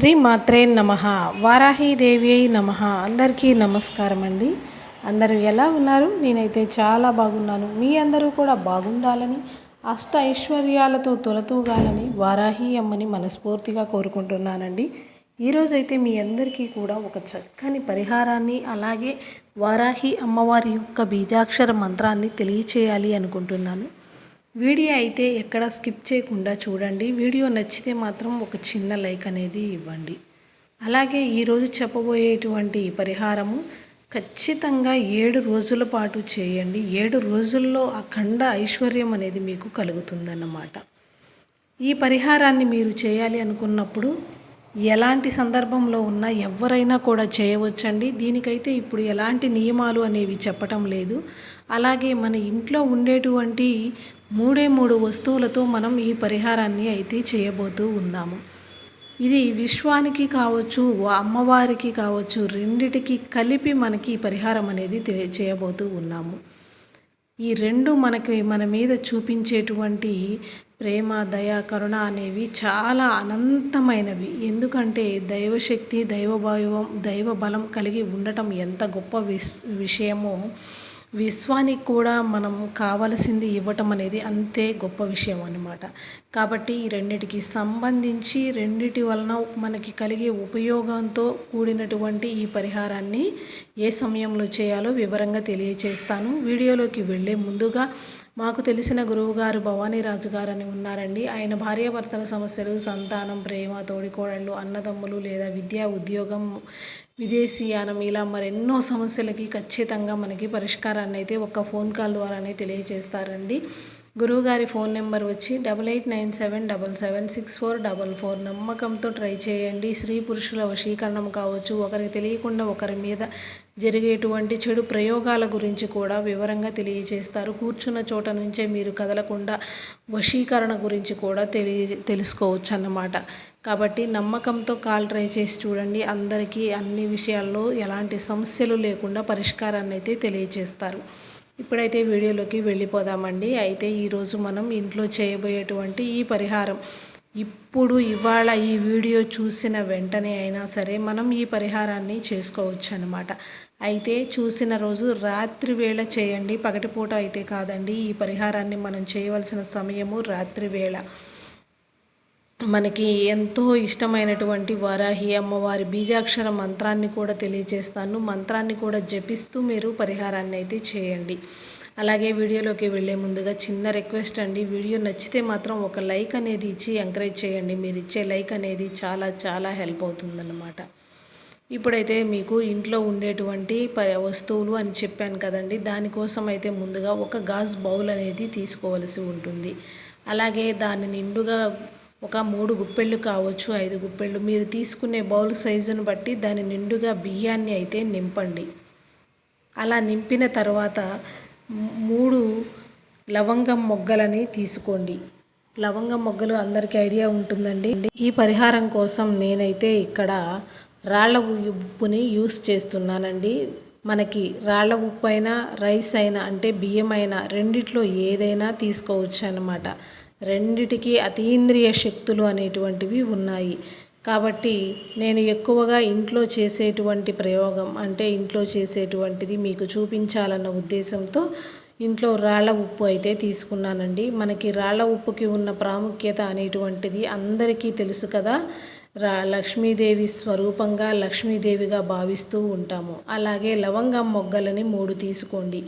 శ్రీ మాత్రే నమ. వారాహీదేవి నమ. అందరికీ నమస్కారం అండి. అందరూ ఎలా ఉన్నారు? నేనైతే చాలా బాగున్నాను. మీ అందరూ కూడా బాగుండాలని అష్ట ఐశ్వర్యాలతో తొలతూగాలని వారాహి అమ్మని మనస్ఫూర్తిగా కోరుకుంటున్నానండి. ఈరోజైతే మీ అందరికీ కూడా ఒక చక్కని పరిహారాన్ని అలాగే వారాహి అమ్మవారి యొక్క బీజాక్షర మంత్రాన్ని తెలియచేయాలి అనుకుంటున్నాను. వీడియో అయితే ఎక్కడ స్కిప్ చేయకుండా చూడండి. వీడియో నచ్చితే మాత్రం ఒక చిన్న లైక్ అనేది ఇవ్వండి. అలాగే ఈరోజు చెప్పబోయేటువంటి పరిహారము ఖచ్చితంగా ఏడు రోజుల పాటు చేయండి. ఏడు రోజుల్లో అఖండ ఐశ్వర్యం అనేది మీకు కలుగుతుందన్నమాట. ఈ పరిహారాన్ని మీరు చేయాలి అనుకున్నప్పుడు ఎలాంటి సందర్భంలో ఉన్నా ఎవరైనా కూడా చేయవచ్చండి. దీనికైతే ఇప్పుడు ఎలాంటి నియమాలు అనేవి చెప్పటం లేదు. అలాగే మన ఇంట్లో ఉండేటువంటి మూడే మూడు వస్తువులతో మనం ఈ పరిహారాన్ని అయితే చేయబోతూ ఉన్నాము. ఇది విశ్వానికి కావచ్చు అమ్మవారికి కావచ్చు రెండిటికి కలిపి మనకి ఈ పరిహారం అనేది చేయబోతూ ఉన్నాము. ఈ రెండు మనకి మన మీద చూపించేటువంటి ప్రేమ దయ కరుణ అనేవి చాలా అనంతమైనవి. ఎందుకంటే దైవశక్తి దైవభావం దైవ బలం కలిగి ఉండటం ఎంత గొప్ప విష్ విషయమో విశ్వానికి కూడా మనం కావలసింది ఇవ్వటం అనేది అంతే గొప్ప విషయం అన్నమాట. కాబట్టి ఈ రెండిటికి సంబంధించి రెండిటి వలన మనకి కలిగే ఉపయోగంతో కూడినటువంటి ఈ పరిహారాన్ని ఏ సమయంలో చేయాలో వివరంగా తెలియచేస్తాను. వీడియోలోకి వెళ్ళే ముందుగా మాకు తెలిసిన గురువుగారు భవానీరాజు గారు అని ఉన్నారండి. ఆయన భార్యాభర్తల సమస్యలు సంతానం ప్రేమ తోడికోడళ్ళు అన్నదమ్ములు లేదా విద్యా ఉద్యోగం విదేశీయానం ఇలా మరెన్నో సమస్యలకి ఖచ్చితంగా మనకి పరిష్కారాన్ని అయితే ఒక ఫోన్ కాల్ ద్వారానే తెలియజేస్తారండి. గురువుగారి ఫోన్ నెంబర్ వచ్చి double eight nine seven double seven six four double four నమ్మకంతో ట్రై చేయండి. స్త్రీ పురుషుల వశీకరణం కావచ్చు ఒకరికి తెలియకుండా ఒకరి మీద జరిగేటువంటి చెడు ప్రయోగాల గురించి కూడా వివరంగా తెలియజేస్తారు. కూర్చున్న చోట నుంచే మీరు కదలకుండా వశీకరణ గురించి కూడా తెలియ తెలుసుకోవచ్చు అన్నమాట కాబట్టి నమ్మకంతో కాల్ ట్రై చేసి చూడండి. అందరికీ అన్ని విషయాల్లో ఎలాంటి సమస్యలు లేకుండా పరిష్కారాన్ని అయితే తెలియజేస్తారు. ఇప్పుడైతే వీడియోలోకి వెళ్ళిపోదామండి. అయితే ఈరోజు మనం ఇంట్లో చేయబోయేటువంటి ఈ పరిహారం ఇప్పుడు ఇవాళ ఈ వీడియో చూసిన వెంటనే అయినా సరే మనం ఈ పరిహారాన్ని చేసుకోవచ్చు అనమాట అయితే చూసిన రోజు రాత్రి వేళ చేయండి పగటిపూట అయితే కాదండి. ఈ పరిహారాన్ని మనం చేయవలసిన సమయము రాత్రి వేళ. మనకి ఎంతో ఇష్టమైనటువంటి వారాహి అమ్మవారి బీజాక్షర మంత్రాన్ని కూడా తెలియజేస్తాను. మంత్రాన్ని కూడా జపిస్తూ మీరు పరిహారాన్ని అయితే చేయండి. అలాగే వీడియోలోకి వెళ్ళే ముందుగా చిన్న రిక్వెస్ట్ అండి. వీడియో నచ్చితే మాత్రం ఒక లైక్ అనేది ఇచ్చి ఎంకరేజ్ చేయండి. మీరు ఇచ్చే లైక్ అనేది చాలా చాలా హెల్ప్ అవుతుందన్నమాట. ఇప్పుడైతే మీకు ఇంట్లో ఉండేటువంటి వస్తువులు అని చెప్పాను కదండి. దానికోసం అయితే ముందుగా ఒక గాజ్ బౌల్ అనేది తీసుకోవలసి ఉంటుంది. అలాగే దాని నిండుగా ఒక మూడు గుప్పెళ్ళు కావచ్చు ఐదు గుప్పెళ్ళు. మీరు తీసుకునే బౌల్ సైజును బట్టి దాని నిండుగా బియ్యాన్ని అయితే నింపండి. అలా నింపిన తర్వాత మూడు లవంగం మొగ్గలని తీసుకోండి. లవంగం మొగ్గలు అందరికీ ఐడియా ఉంటుందండి. ఈ పరిహారం కోసం నేనైతే ఇక్కడ రాళ్ళ ఉప్పుని యూస్ చేస్తున్నానండి. మనకి రాళ్ళ ఉప్పు అయినా రైస్ అయినా అంటే బియ్యం అయినా రెండిట్లో ఏదైనా తీసుకోవచ్చు అన్నమాట రెండిటికి అతీంద్రియ శక్తులు అనేటువంటివి ఉన్నాయి. కాబట్టి నేను ఎక్కువగా ఇంట్లో చేసేటువంటి ప్రయోగం అంటే ఇంట్లో చేసేటువంటిది మీకు చూపించాలన్న ఉద్దేశంతో ఇంట్లో రాళ్ళ ఉప్పు అయితే తీసుకున్నానండి. మనకి రాళ్ళ ఉప్పుకి ఉన్న ప్రాముఖ్యత అనేటువంటిది అందరికీ తెలుసు కదా. రా లక్ష్మీదేవి స్వరూపంగా లక్ష్మీదేవిగా భావిస్తూ ఉంటాము. అలాగే లవంగం మొగ్గలని మూడు తీసుకోండి.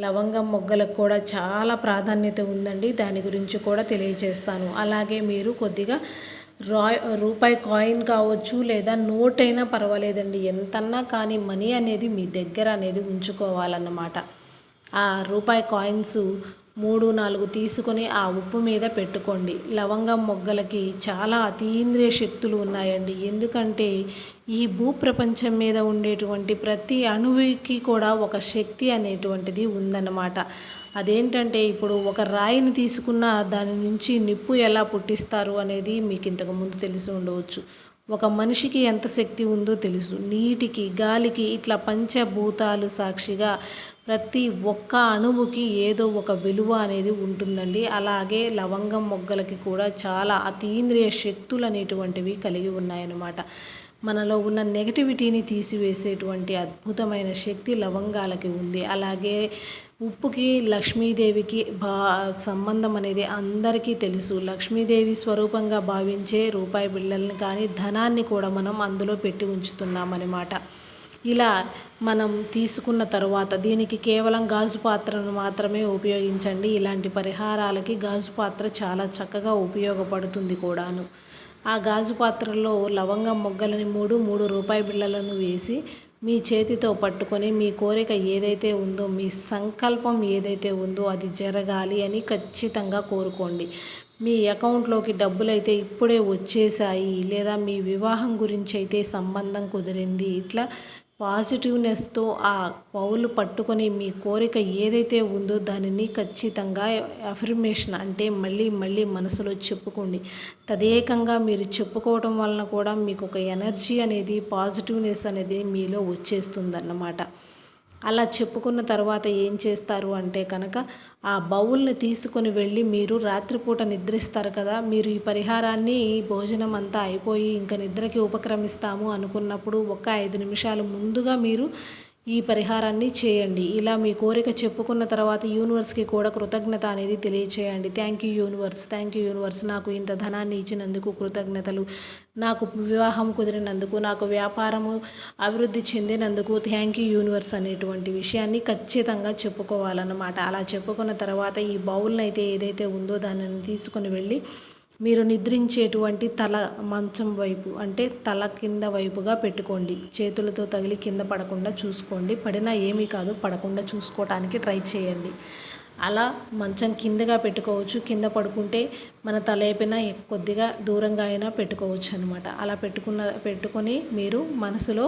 లవంగం మొగ్గలకు కూడా చాలా ప్రాధాన్యత ఉందండి. దాని గురించి కూడా తెలియజేస్తాను అలాగే మీరు కొద్దిగా రాయ్ రూపాయి కాయిన్ కావచ్చు లేదా నోట్ అయినా పర్వాలేదండి. ఎంతన్నా కానీ మనీ అనేది మీ దగ్గర అనేది ఉంచుకోవాలన్నమాట. ఆ రూపాయి కాయిన్స్ మూడు నాలుగు తీసుకొని ఆ ఉప్పు మీద పెట్టుకోండి. లవంగం మొగ్గలకి చాలా అతీంద్రియ శక్తులు ఉన్నాయండి. ఎందుకంటే ఈ భూప్రపంచం మీద ఉండేటువంటి ప్రతి అణువుకి కూడా ఒక శక్తి అనేటువంటిది ఉందన్నమాట. అదేంటంటే ఇప్పుడు ఒక రాయిని తీసుకున్న దాని నుంచి నిప్పు ఎలా పుట్టిస్తారు అనేది మీకు ఇంతకు ముందు తెలిసి ఉండవచ్చు. ఒక మనిషికి ఎంత శక్తి ఉందో తెలుసు. నీటికి గాలికి ఇట్లా పంచభూతాలు సాక్షిగా ప్రతి ఒక్క అణువుకి ఏదో ఒక విలువ అనేది ఉంటుందండి. అలాగే లవంగం మొగ్గలకి కూడా చాలా అతీంద్రియ శక్తులు అనేటువంటివి కలిగి ఉన్నాయన్నమాట. మనలో ఉన్న నెగటివిటీని తీసివేసేటువంటి అద్భుతమైన శక్తి లవంగాలకి ఉంది. అలాగే ఉప్పుకి లక్ష్మీదేవికి బా సంబంధం అనేది అందరికీ తెలుసు. లక్ష్మీదేవి స్వరూపంగా భావించే రూపాయి బిళ్ళల్ని కానీ ధనాన్ని కూడా మనం అందులో పెట్టి ఉంచుతున్నామన్నమాట. ఇలా మనం తీసుకున్న తర్వాత దీనికి కేవలం గాజు పాత్రను మాత్రమే ఉపయోగించండి. ఇలాంటి పరిహారాలకి గాజు పాత్ర చాలా చక్కగా ఉపయోగపడుతుంది కూడాను. ఆ గాజు పాత్రలో లవంగం మొగ్గలని మూడు మూడు రూపాయి బిళ్ళలను వేసి మీ చేతితో పట్టుకొని మీ కోరిక ఏదైతే ఉందో మీ సంకల్పం ఏదైతే ఉందో అది జరగాలి అని ఖచ్చితంగా కోరుకోండి. మీ అకౌంట్లోకి డబ్బులు అయితే ఇప్పుడే వచ్చేసాయి లేదా మీ వివాహం గురించి అయితే సంబంధం కుదిరింది ఇట్లా పాజిటివ్నెస్తో ఆ పౌలు పట్టుకొని మీ కోరిక ఏదైతే ఉందో దానిని ఖచ్చితంగా అఫర్మేషన్ అంటే మళ్ళీ మళ్ళీ మనసులో చెప్పుకోండి. తదేకంగా మీరు చెప్పుకోవడం వలన కూడా మీకు ఒక ఎనర్జీ అనేది పాజిటివ్నెస్ అనేది మీలో వచ్చేస్తుందన్నమాట. అలా చెప్పుకున్న తర్వాత ఏం చేస్తారు అంటే కనుక ఆ బౌల్ని తీసుకొని వెళ్ళి మీరు రాత్రిపూట నిద్రిస్తారు కదా మీరు ఈ పరిహారాన్ని భోజనం అంతా అయిపోయి ఇంకా నిద్రకి ఉపక్రమిస్తాము అనుకున్నప్పుడు ఒక ఐదు నిమిషాలు ముందుగా మీరు ఈ పరిహారాన్ని చేయండి. ఇలా మీ కోరిక చెప్పుకున్న తర్వాత యూనివర్స్కి కూడా కృతజ్ఞత అనేది తెలియచేయండి. Thank you universe. Thank you universe. నాకు ఇంత ధనాన్ని ఇచ్చినందుకు కృతజ్ఞతలు. నాకు వివాహం కుదిరినందుకు నాకు వ్యాపారము అభివృద్ధి చెందినందుకు థ్యాంక్ యూ యూనివర్స్ అనేటువంటి విషయాన్ని ఖచ్చితంగా చెప్పుకోవాలన్నమాట. అలా చెప్పుకున్న తర్వాత ఈ బౌల్ని అయితే ఏదైతే ఉందో దానిని తీసుకుని వెళ్ళి మీరు నిద్రించేటువంటి తల మంచం వైపు అంటే తల కింద వైపుగా పెట్టుకోండి. చేతులతో తగిలి కింద పడకుండా చూసుకోండి. పడినా ఏమీ కాదు పడకుండా చూసుకోవటానికి ట్రై చేయండి. అలా మంచం కిందగా పెట్టుకోవచ్చు. కింద పడుకుంటే మన తలైపోయిన కొద్దిగా దూరంగా అయినా పెట్టుకోవచ్చు అనమాట అలా పెట్టుకున్న పెట్టుకొని మీరు మనసులో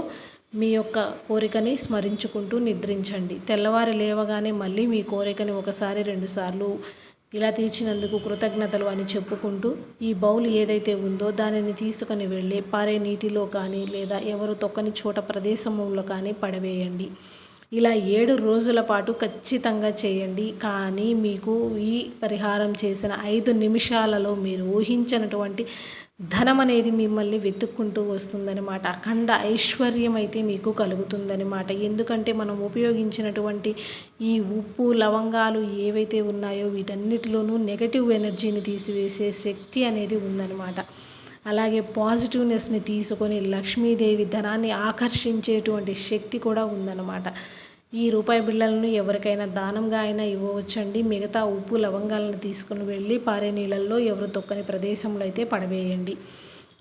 మీ యొక్క కోరికని స్మరించుకుంటూ నిద్రించండి. తెల్లవారి లేవగానే మళ్ళీ మీ కోరికని ఒకసారి రెండుసార్లు ఇలా తీర్చినందుకు కృతజ్ఞతలు అని చెప్పుకుంటూ ఈ బౌల్ ఏదైతే ఉందో దానిని తీసుకొని వెళ్ళి పారే నీటిలో కానీ లేదా ఎవరు తొక్కని చోట ప్రదేశంలో కానీ పడవేయండి. ఇలా ఏడు రోజుల పాటు ఖచ్చితంగా చేయండి. కానీ మీకు ఈ పరిహారం చేసిన ఐదు నిమిషాలలో మీరు ఊహించినటువంటి ధనం అనేది మిమ్మల్ని వెతుక్కుంటూ వస్తుందనమాట అఖండ ఐశ్వర్యం అయితే మీకు కలుగుతుందనమాట ఎందుకంటే మనం ఉపయోగించినటువంటి ఈ ఉప్పు లవంగాలు ఏవైతే ఉన్నాయో వీటన్నిటిలోనూ నెగటివ్ ఎనర్జీని తీసివేసే శక్తి అనేది ఉందనమాట అలాగే పాజిటివ్నెస్ని తీసుకొని లక్ష్మీదేవి ధనాన్ని ఆకర్షించేటువంటి శక్తి కూడా ఉందన్నమాట ఈ రూపాయి బిళ్ళలను ఎవరికైనా దానంగా అయినా ఇవ్వవచ్చండి. మిగతా ఉప్పు లవంగాలను తీసుకుని వెళ్ళి పారే నీళ్ళల్లో ఎవరు తొక్కని ప్రదేశంలో అయితే పడవేయండి.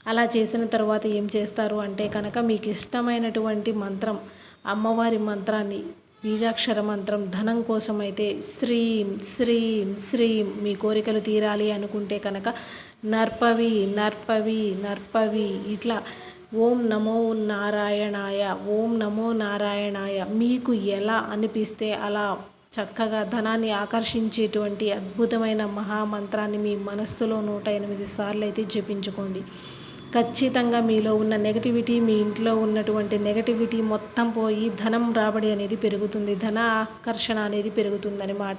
అలా చేసిన తర్వాత ఏం చేస్తారు అంటే కనుక మీకు ఇష్టమైనటువంటి మంత్రం అమ్మవారి మంత్రాన్ని బీజాక్షర మంత్రం ధనం కోసం అయితే శ్రీం శ్రీం శ్రీం మీ కోరికలు తీరాలి అనుకుంటే కనుక నర్పవి నర్పవి నర్పవి ఇట్లా ఓం నమో నారాయణాయ ఓం నమో నారాయణాయ. మీకు ఎలా అనిపిస్తే అలా చక్కగా ధనాన్ని ఆకర్షించేటువంటి అద్భుతమైన మహామంత్రాన్ని మీ మనస్సులో నూట ఎనిమిది సార్లు అయితే జపించుకోండి. ఖచ్చితంగా మీలో ఉన్న నెగటివిటీ మీ ఇంట్లో ఉన్నటువంటి నెగటివిటీ మొత్తం పోయి ధనం రాబడి అనేది పెరుగుతుంది. ధన ఆకర్షణ అనేది పెరుగుతుందనమాట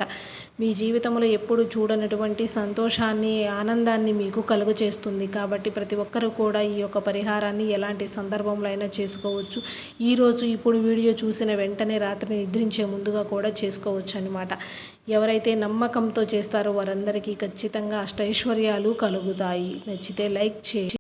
మీ జీవితంలో ఎప్పుడు చూడనటువంటి సంతోషాన్ని ఆనందాన్ని మీకు కలుగు చేస్తుంది. కాబట్టి ప్రతి ఒక్కరూ కూడా ఈ యొక్క పరిహారాన్ని ఎలాంటి సందర్భంలో అయినా చేసుకోవచ్చు. ఈరోజు ఇప్పుడు వీడియో చూసిన వెంటనే రాత్రి నిద్రించే ముందుగా కూడా చేసుకోవచ్చు అనమాట ఎవరైతే నమ్మకంతో చేస్తారో వారందరికీ ఖచ్చితంగా అష్టైశ్వర్యాలు కలుగుతాయి. నచ్చితే లైక్ చేసి